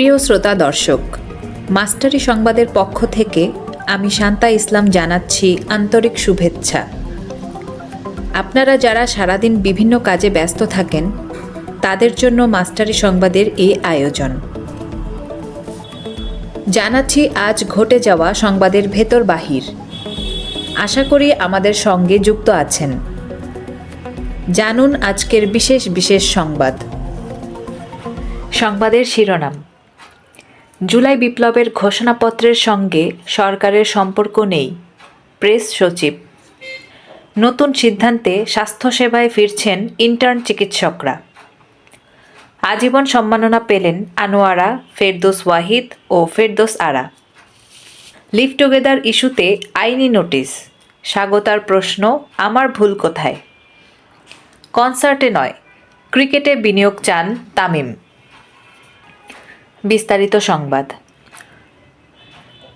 প্রিয় শ্রোতা দর্শক, মাস্টারি সংবাদের পক্ষ থেকে আমি শান্তা ইসলাম জানাচ্ছি আন্তরিক শুভেচ্ছা। আপনারা যারা সারাদিন বিভিন্ন কাজে ব্যস্ত থাকেন, তাদের জন্য মাস্টারি সংবাদের এই আয়োজন। জানাচ্ছি আজ ঘটে যাওয়া সংবাদের ভেতর বাহির। আশা করি আমাদের সঙ্গে যুক্ত আছেন। জানুন আজকের বিশেষ বিশেষ সংবাদ। সংবাদের শিরোনাম। জুলাই বিপ্লবের ঘোষণাপত্রের সঙ্গে সরকারের সম্পর্ক নেই, প্রেস সচিব। নতুন সিদ্ধান্তে স্বাস্থ্যসেবায় ফিরছেন ইন্টার্ন চিকিৎসকরা। আজীবন সম্মাননা পেলেন আনোয়ারা, ফেরদোস ওয়াহিদ ও ফেরদোস আরা। লিভ টুগেদার ইস্যুতে আইনি নোটিশ। স্বাগতার প্রশ্ন, আমার ভুল কোথায়? কনসার্টে নয়, ক্রিকেটে বিনিয়োগ চান তামিম। বিস্তারিত সংবাদ।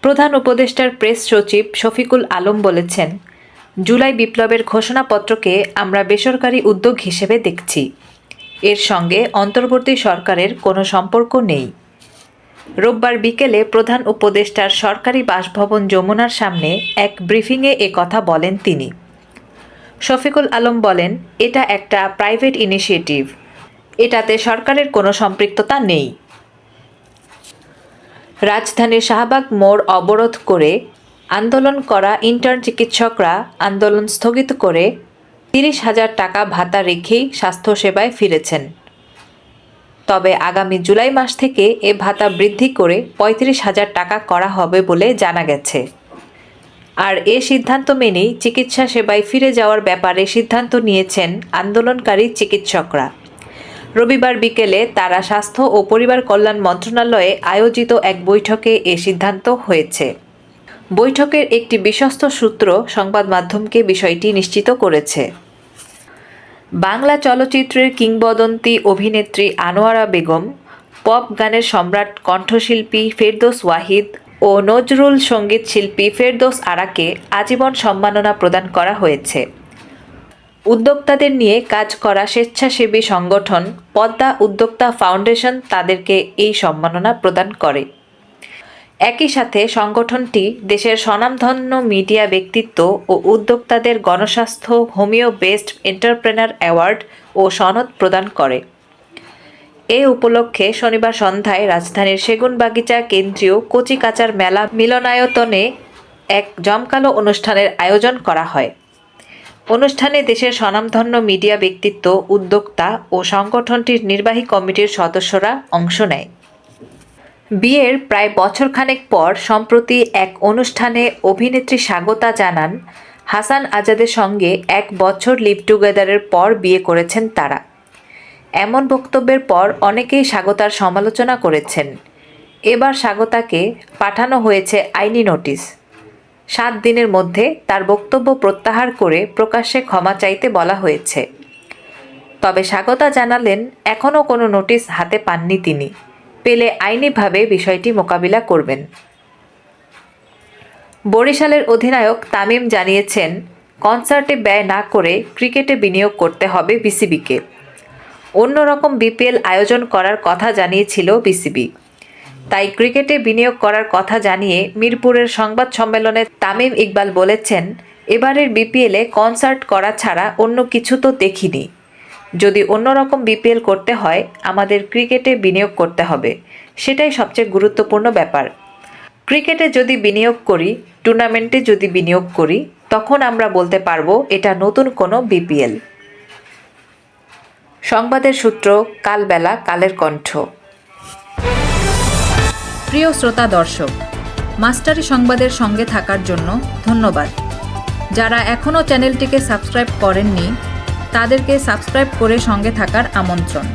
প্রধান উপদেষ্টার প্রেস সচিব শফিকুল আলম বলেছেন, জুলাই বিপ্লবের ঘোষণাপত্রকে আমরা বেসরকারি উদ্যোগ হিসেবে দেখছি। এর সঙ্গে অন্তর্বর্তী সরকারের কোনো সম্পর্ক নেই। রোববার বিকেলে প্রধান উপদেষ্টার সরকারি বাসভবন যমুনার সামনে এক ব্রিফিংয়ে এ কথা বলেন তিনি। শফিকুল আলম বলেন, এটা একটা প্রাইভেট ইনিশিয়েটিভ। এটাতে সরকারের কোনো সম্পৃক্ততা নেই। রাজধানীর শাহবাগ মোড় অবরোধ করে আন্দোলন করা ইন্টার্ন চিকিৎসকরা আন্দোলন স্থগিত করে তিরিশ হাজার টাকা ভাতা রেখেই স্বাস্থ্যসেবায় ফিরেছেন। তবে আগামী জুলাই মাস থেকে এ ভাতা বৃদ্ধি করে পঁয়ত্রিশ হাজার টাকা করা হবে বলে জানা গেছে। আর এ সিদ্ধান্ত মেনেই চিকিৎসা সেবায় ফিরে যাওয়ার ব্যাপারে সিদ্ধান্ত নিয়েছেন আন্দোলনকারী চিকিৎসকরা। রবিবার বিকেলে তারা স্বাস্থ্য ও পরিবার কল্যাণ মন্ত্রণালয়ে আয়োজিত এক বৈঠকে এ সিদ্ধান্ত হয়েছে। বৈঠকের একটি বিশ্বস্ত সূত্র সংবাদ মাধ্যমকে বিষয়টি নিশ্চিত করেছে। বাংলা চলচ্চিত্রের কিংবদন্তি অভিনেত্রী আনোয়ারা বেগম, পপ গানের সম্রাট কণ্ঠশিল্পী ফেরদোস ওয়াহিদ ও নজরুল সংগীত শিল্পী ফেরদোস আরাকে আজীবন সম্মাননা প্রদান করা হয়েছে। উদ্যোক্তাদের নিয়ে কাজ করা স্বেচ্ছাসেবী সংগঠন পদ্মা উদ্যোক্তা ফাউন্ডেশন তাদেরকে এই সম্মাননা প্রদান করে। একই সাথে সংগঠনটি দেশের স্বনামধন্য মিডিয়া ব্যক্তিত্ব ও উদ্যোক্তাদের Gonoshasthaya, homeo best entrepreneur award ও সনদ প্রদান করে। এ উপলক্ষে শনিবার সন্ধ্যায় রাজধানীর সেগুনবাগিচা কেন্দ্রীয় কচিকাচার মেলা মিলনায়তনে এক জমকালো অনুষ্ঠানের আয়োজন করা হয়। অনুষ্ঠানে দেশের স্বনামধন্য মিডিয়া ব্যক্তিত্ব, উদ্যোক্তা ও সংগঠনটির নির্বাহী কমিটির সদস্যরা অংশ নেয়। বিয়ের প্রায় বছরখানেক পর সম্প্রতি এক অনুষ্ঠানে অভিনেত্রী স্বাগতা জানান, হাসান আজাদের সঙ্গে এক বছর লিভ টুগেদারের পর বিয়ে করেছেন তারা। এমন বক্তব্যের পর অনেকেই স্বাগতার সমালোচনা করেছেন। এবার স্বাগতাকে পাঠানো হয়েছে আইনি নোটিশ। সাত দিনের মধ্যে তার বক্তব্য প্রত্যাহার করে প্রকাশ্যে ক্ষমা চাইতে বলা হয়েছে। তবে স্বাগতা জানালেন এখনও কোনো নোটিশ হাতে পাননি তিনি। পেলে আইনিভাবে বিষয়টি মোকাবিলা করবেন। বরিশালের অধিনায়ক তামিম জানিয়েছেন, কনসার্টে ব্যয় না করে ক্রিকেটে বিনিয়োগ করতে হবে বিসিবিকে। অন্যরকম বিপিএল আয়োজন করার কথা জানিয়েছিল বিসিবি। তাই ক্রিকেটে বিনিয়োগ করার কথা জানিয়ে মিরপুরের সংবাদ সম্মেলনে তামিম ইকবাল বলেছেন, এবারের বিপিএলে কনসার্ট করা ছাড়া অন্য কিছু তো দেখিনি। যদি অন্যরকম বিপিএল করতে হয়, আমাদের ক্রিকেটে বিনিয়োগ করতে হবে। সেটাই সবচেয়ে গুরুত্বপূর্ণ ব্যাপার। ক্রিকেটে যদি বিনিয়োগ করি, টুর্নামেন্টে যদি বিনিয়োগ করি, তখন আমরা বলতে পারব এটা নতুন কোনো বিপিএল। সংবাদের সূত্র, কালবেলা, কালের কণ্ঠ। প্রিয় শ্রোতা দর্শক, মাস্টারি সংবাদের সঙ্গে থাকার জন্য ধন্যবাদ। যারা এখনও চ্যানেলটিকে সাবস্ক্রাইব করেননি, তাদেরকে সাবস্ক্রাইব করে সঙ্গে থাকার আমন্ত্রণ।